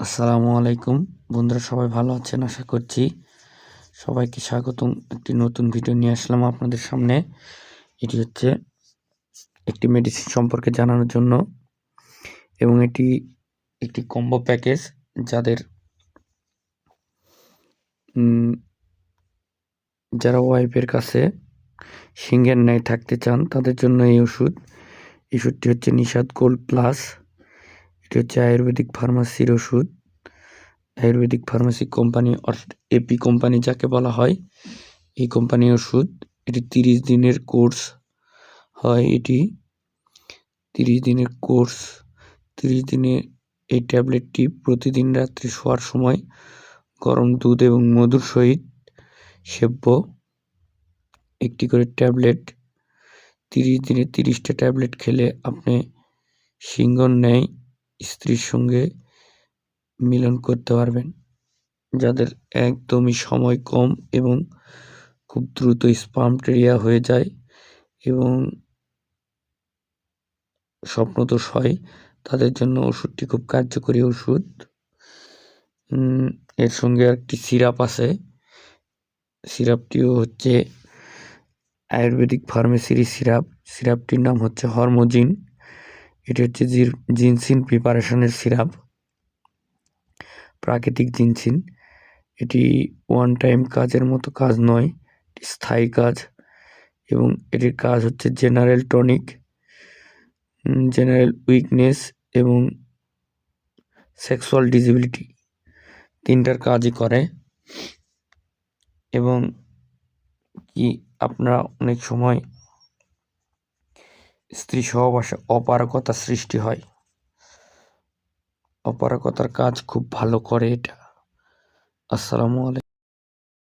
আসসালামু আলাইকুম। বন্ধুরা, সবাই ভালো আছেন? আশা করছি সবাইকে স্বাগতম। একটি নতুন ভিডিও নিয়ে আসলাম আপনাদের সামনে। এটি হচ্ছে একটি মেডিসিন সম্পর্কে জানানোর জন্য এবং এটি একটি কম্বো প্যাকেজ যাদের যারা কাছে সিংহের ন্যায় থাকতে চান, তাদের জন্য এই ওষুধ। ওষুধটি হচ্ছে নিষাদ গোল্ড প্লাস এটি হচ্ছে আয়ুর্বেদিক ফার্মাসির ওষুধ। আয়ুর্বেদিক ফার্মাসি কোম্পানি অর্থাৎ এপি কোম্পানি যাকে বলা হয়, এই কোম্পানির ওষুধ, এটি তিরিশ দিনের কোর্স হয় এটি। তিরিশ দিনের কোর্স, তিরিশ দিনে এই ট্যাবলেটটি প্রতিদিন রাত্রে শোয়ার সময় গরম দুধ এবং মধুর সহিত সেব্য। একটি করে ট্যাবলেট, তিরিশ দিনে তিরিশটা ট্যাবলেট খেলে আপনি সিংহর ন্যায় স্ত্রীর সঙ্গে মিলন করতে পারবেন, যাদের একদমই সময় কম এবং খুব দ্রুত স্পামটেরিয়া হয়ে যায় এবং স্বপ্নদোষ হয়, তাদের জন্য ওষুধটি খুব কার্যকরী ওষুধ। এর সঙ্গে একটি সিরাপ আছে। সিরাপটিও হচ্ছে আয়ুর্বেদিক ফার্মেসির সিরাপ। সিরাপটির নাম হচ্ছে হরমোজিন। এটি হচ্ছে জিনসিন প্রিপারেশনের সিরাপ, প্রাকৃতিক জিনসিন। এটি ওয়ান টাইম কাজের মতো কাজ নয়, এটি স্থায়ী কাজ এবং এটির কাজ হচ্ছে জেনারেল টনিক জেনারেল উইকনেস এবং সেক্সুয়াল ডিসেবিলিটি তিনটার কাজই করে এবং কি আপনারা অনেক সময় স্ত্রী সহবাসে অপারগতা সৃষ্টি হয়। অপারগতার কাজ খুব ভালো করে এটা। আসসালামু আলাইকুম।